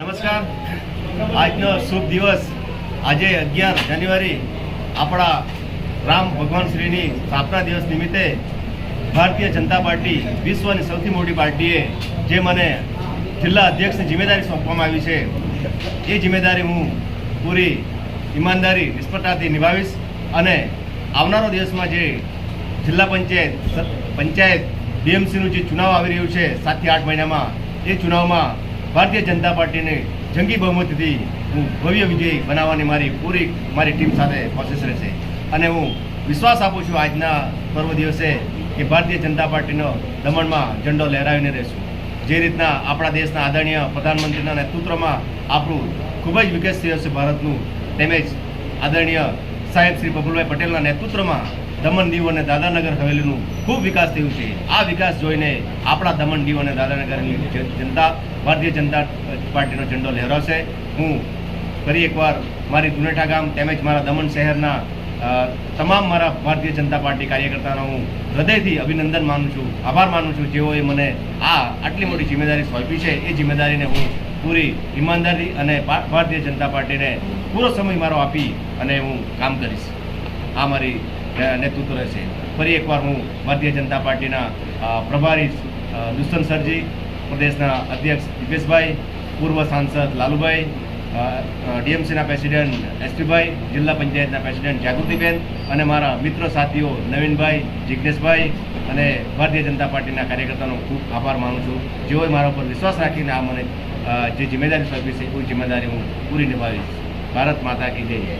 નમસ્કાર. આજનો શુભ દિવસ આજે અગિયાર જાન્યુઆરી આપણા રામ ભગવાન શ્રીની સ્થાપના દિવસ નિમિત્તે ભારતીય જનતા પાર્ટી વિશ્વની સૌથી મોટી પાર્ટીએ જે મને જિલ્લા અધ્યક્ષની જિમ્મેદારી સોંપવામાં આવી છે, એ જિમ્મેદારી હું પૂરી ઈમાનદારી, નિષ્ફળતાથી નિભાવીશ અને આવનારો દિવસમાં જે જિલ્લા પંચાયત પંચાયત ડીએમસીનું જે ચુનાવ આવી રહ્યું છે સાતથી આઠ મહિનામાં, એ ચુનાવમાં ભારતીય જનતા પાર્ટીને જંગી બહુમતીથી હું ભવ્ય વિજય બનાવવાની મારી પૂરી મારી ટીમ સાથે કોશિશ રહેશે. અને હું વિશ્વાસ આપું છું આજના પર્વ દિવસે કે ભારતીય જનતા પાર્ટીનો દમણમાં ઝંડો લહેરાવીને રહેશું. જે રીતના આપણા દેશના આદરણીય પ્રધાનમંત્રીના નેતૃત્વમાં આપણું ખૂબ જ વિકસિત છે ભારતનું તેમજ આદરણીય સાહેબ શ્રી બબુલભાઈ પટેલના નેતૃત્વમાં દમણ દીવ અને દાદાનગર હવેલીનું ખૂબ વિકાસ થયું છે. આ વિકાસ જોઈને આપણા દમણ દીવ અને દાદાનગરની જનતા, ભારતીય જનતા પાર્ટીનો ઝંડો લહેરાશે હું ફરી એકવાર મારી દુનેઠા ગામ તેમજ મારા દમણ શહેરના તમામ મારા ભારતીય જનતા પાર્ટી કાર્યકર્તાનો હું હૃદયથી અભિનંદન માનું છું, આભાર માનું છું જેઓએ મને આ આટલી મોટી જિમ્મેદારી સોંપી છે. એ જિમ્મેદારીને હું પૂરી ઈમાનદારી અને ભારતીય જનતા પાર્ટીને પૂરો સમય મારો આપી અને હું કામ કરીશ. આ મારી નેતૃત્વ રહેશે. ફરી એકવાર હું ભારતીય જનતા પાર્ટીના પ્રભારી દુષ્યંત સરજી, પ્રદેશના અધ્યક્ષ દિપેશભાઈ, પૂર્વ સાંસદ લાલુભાઈ ડીએમસીના પ્રેસિડેન્ટ એસપીભાઈ, જિલ્લા પંચાયતના પ્રેસિડેન્ટ જાગૃતિબેન અને મારા મિત્ર સાથીઓ નવીનભાઈ જિજ્ઞેશભાઈ અને ભારતીય જનતા પાર્ટીના કાર્યકર્તાનો ખૂબ આભાર માનું છું. જેઓએ મારા ઉપર વિશ્વાસ રાખીને આ મને જે જિમ્મેદારી સોંપી છે એ જિમ્મેદારી હું પૂરી નિભાવીશ ભારત માતા કી જય.